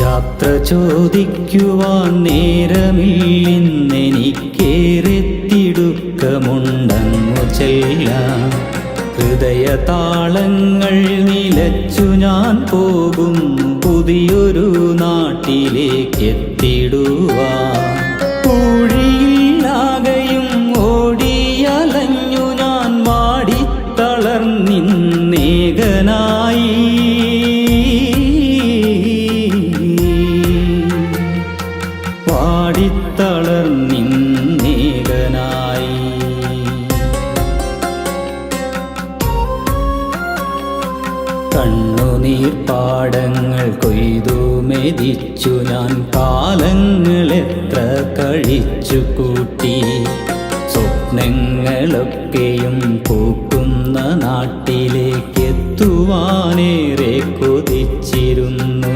യാത്ര ചോദിക്കുവാൻ നേരമില്ലെന്നെനിക്കേറെത്തിടുക്കമുണ്ടെന്നു ചെല്ലാം. ഹൃദയ താളങ്ങൾ നിലച്ചു ഞാൻ പോകും പുതിയൊരു നാട്ടിലേക്ക് എത്തിടുവാൻ ഓടിയലഞ്ഞു ഞാൻ വാടിത്തളർന്നിന്നേകനായി വാടിത്തളർന്നിന്നേകനായി കണ്ണുനീർ പാടങ്ങൾ കൊയ്തു മെതിച്ചു ഞാൻ കാലങ്ങൾ എത്ര കഴിച്ചു കൂട്ടി. സ്വപ്നങ്ങളൊക്കെയും പൂക്കുന്ന നാട്ടിലേക്ക് എത്തുവാനേറെ കൊതിച്ചിരുന്നു.